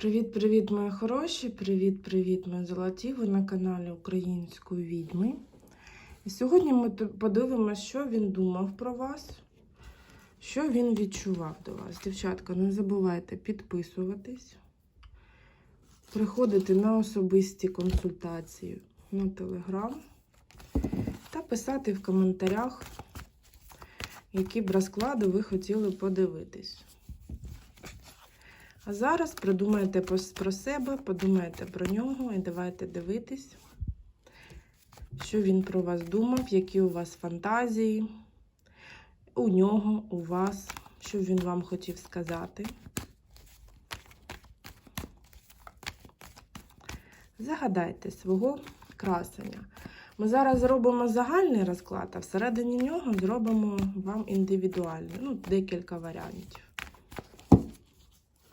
Привіт-привіт, мої хороші! Привіт-привіт, мої золоті! Ви на каналі Української відьми. І сьогодні ми подивимося, що він думав про вас, що він відчував до вас. Дівчатка, не забувайте підписуватись, приходити на особисті консультації на телеграм та писати в коментарях, які б розклади ви хотіли подивитись. А зараз придумайте про себе, подумайте про нього і давайте дивитись, що він про вас думав, які у вас фантазії, у нього, у вас, що він вам хотів сказати. Загадайте свого красення. Ми зараз зробимо загальний розклад, а всередині нього зробимо вам індивідуальний, ну, декілька варіантів.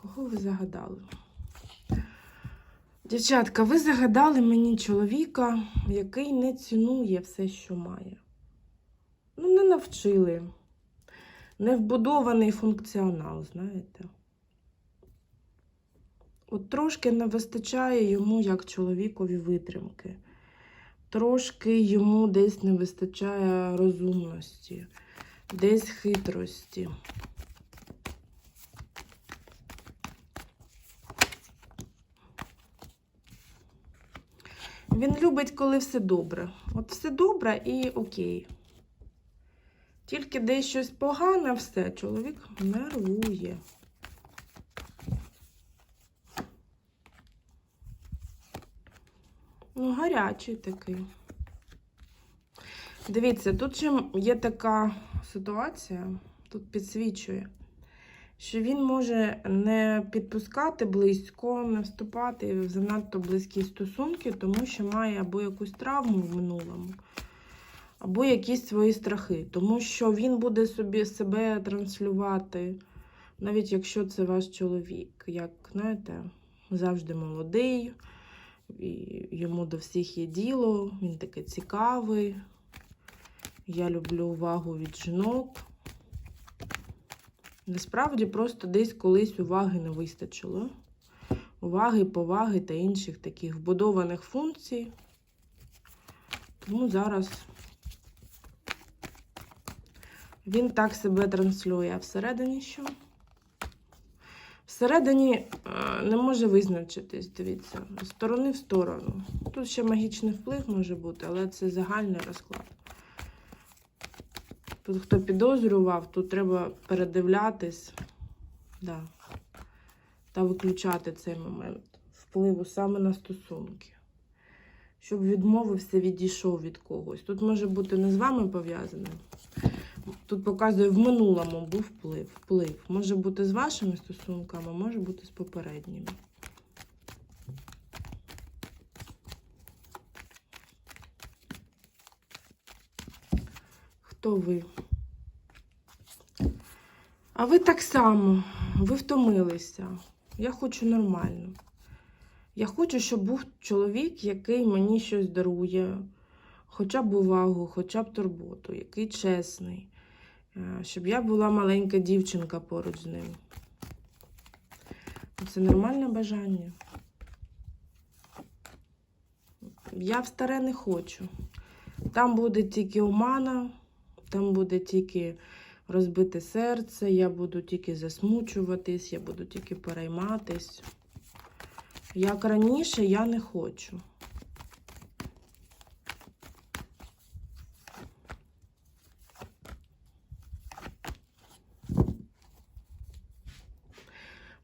Кого ви загадали? Дівчатка, ви загадали мені чоловіка, який не цінує все, що має. Ну, не навчили. Не вбудований функціонал, знаєте. От трошки не вистачає йому як чоловікові витримки. Трошки йому десь не вистачає розумності, десь хитрості. Він любить, коли все добре. От все добре і окей. Тільки десь щось погане, все, чоловік нервує. Ну, гарячий такий. Дивіться, тут ще є така ситуація, тут підсвічує, що він може не підпускати близько, не вступати в занадто близькі стосунки, тому що має або якусь травму в минулому, або якісь свої страхи. Тому що він буде собі себе транслювати, навіть якщо це ваш чоловік, як, знаєте, завжди молодий, і йому до всіх є діло, він такий цікавий. Я люблю увагу від жінок. Насправді просто десь колись уваги не вистачило. Уваги, поваги та інших таких вбудованих функцій. Тому зараз він так себе транслює. А всередині що? Всередині е, не може визначитись, дивіться, з сторони в сторону. Тут ще магічний вплив може бути, але це загальний розклад. Тут хто підозрював, тут треба передивлятись да, та виключати цей момент впливу саме на стосунки. Щоб відмовився, відійшов від когось. Тут може бути не з вами пов'язане. Тут показує в минулому був вплив. вплив. Може бути з вашими стосунками, може бути з попередніми. Хто ви? А ви так само, ви втомилися. Я хочу нормально. Я хочу, щоб був чоловік, який мені щось дарує, хоча б увагу, хоча б турботу, який чесний, Е, щоб я була маленька дівчинка поруч з ним. Це нормальне бажання. Я в старе не хочу. Там буде тільки омана, там буде тільки розбите серце, я буду тільки засмучуватись, я буду тільки перейматись. Як раніше, я не хочу.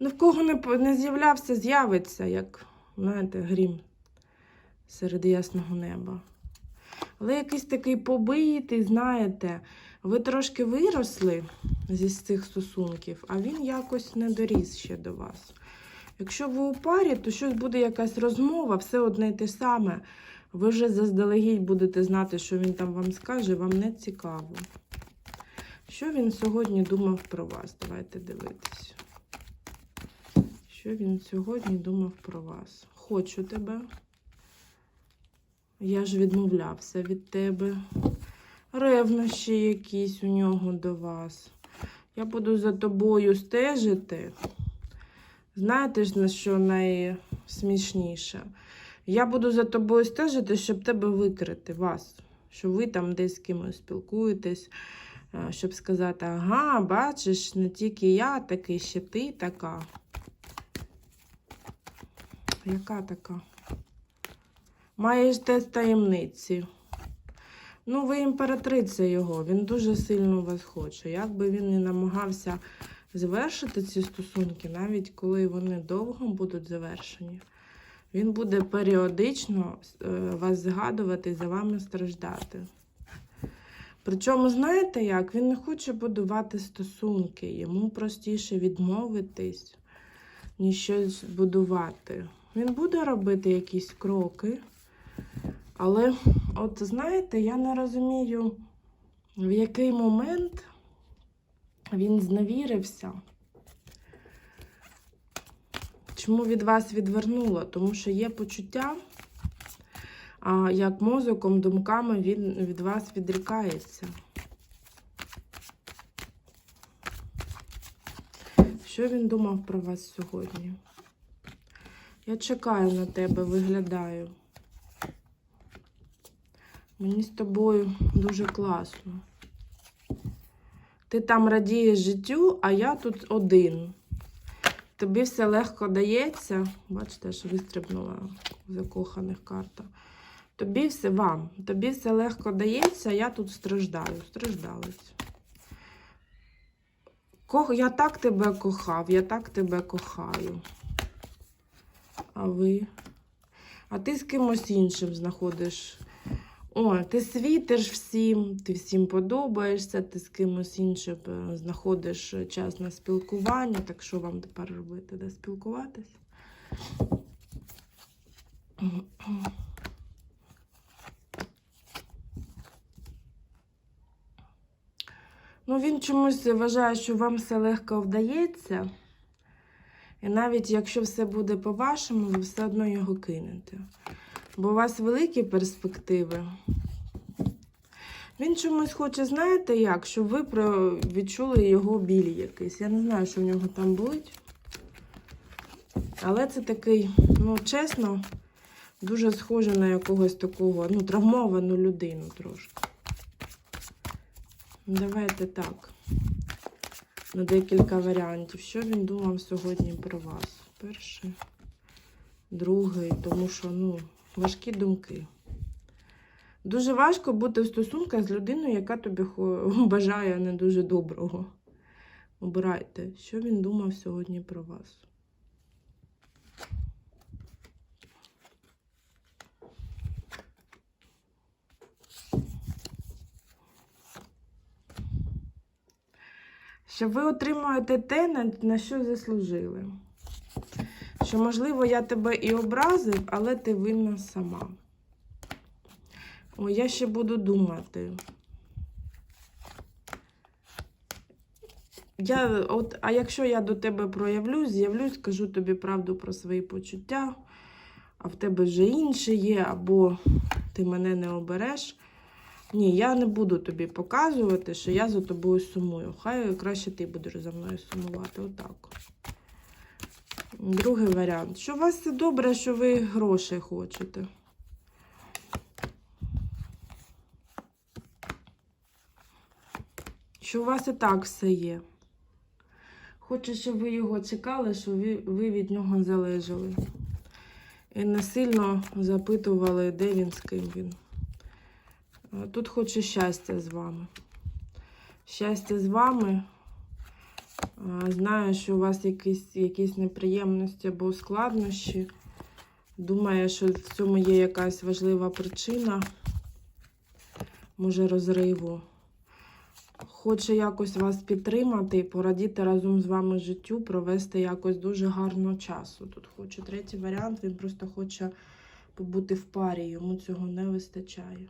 Ну, в кого не, не з'являвся, з'явиться, як, знаєте, грім серед ясного неба. Але якийсь такий побитий, знаєте, ви трошки виросли зі цих стосунків, а він якось не доріс ще до вас. Якщо ви у парі, то щось буде якась розмова, все одне й те саме. Ви вже заздалегідь будете знати, що він там вам скаже, вам не цікаво. Що він сьогодні думав про вас? Давайте дивитись. Що він сьогодні думав про вас? Хочу тебе. Я ж відмовлявся від тебе. Ревнощі якісь у нього до вас. Я буду за тобою стежити. Знаєте ж, на що найсмішніше? Я буду за тобою стежити, щоб тебе викрити, вас. Що ви там десь з кимось спілкуєтесь, е, щоб сказати, ага, бачиш, не тільки я такий, ще ти така. Яка така? Маєш десь таємниці. Ну, ви імператриця його, він дуже сильно вас хоче. Як би він не намагався завершити ці стосунки, навіть коли вони довго будуть завершені, він буде періодично е, вас згадувати і за вами страждати. Причому, знаєте як? Він не хоче будувати стосунки, йому простіше відмовитись, ніж щось будувати. Він буде робити якісь кроки, але, от знаєте, я не розумію, в який момент він зневірився. Чому від вас відвернуло? Тому що є почуття, як мозоком, думками він від вас відрікається. Що він думав про вас сьогодні? Я чекаю на тебе, виглядаю. Мені з тобою дуже класно. Ти там радієш життю, а я тут один. Тобі все легко дається. Бачите, що вистрибнула закоханих карта. Тобі все вам. Тобі все легко дається, а я тут страждаю. Страждалась. Я так тебе кохав, я так тебе кохаю. А ви? А ти з кимось іншим знаходиш. О, ти світиш всім, ти всім подобаєшся, ти з кимось іншим е, знаходиш час на спілкування. Так що вам тепер робити? Де спілкуватись? Ну, він чомусь вважає, що вам все легко вдається. І навіть якщо все буде по-вашому, ви все одно його кинете. Бо у вас великі перспективи. Він чомусь хоче, знаєте як, щоб ви відчули його біль якийсь. Я не знаю, що в нього там болить. Але це такий, ну, чесно, дуже схоже на якогось такого, ну, травмовану людину трошки. Давайте так. На декілька варіантів. Що він думав сьогодні про вас? Перший, другий, тому що, ну, важкі думки. Дуже важко бути в стосунках з людиною, яка тобі бажає не дуже доброго. Обирайте, що він думав сьогодні про вас. Що ви отримуєте те, на, що заслужили. Що, можливо, я тебе і образив, але ти винна сама. О, я ще буду думати. Я, от, а якщо я до тебе проявлюсь, з'явлюсь, скажу тобі правду про свої почуття, а в тебе вже інше є, або ти мене не обереш. Ні, я не буду тобі показувати, що я за тобою сумую. Хай краще ти будеш за мною сумувати. Отак. Другий варіант. Що у вас все добре, що ви грошей хочете. Що у вас і так все є. Хоче, щоб ви його чекали, щоб ви, від нього залежали. І не сильно запитували, де він, з ким він. Тут хоче щастя з вами. Щастя з вами. Знаю, що у вас якісь, якісь неприємності або складнощі. Думає, що в цьому є якась важлива причина, може, розриву. Хоче якось вас підтримати порадіти разом з вами життю, провести якось дуже гарно часу. Тут хоче третій варіант, він просто хоче побути в парі, йому цього не вистачає.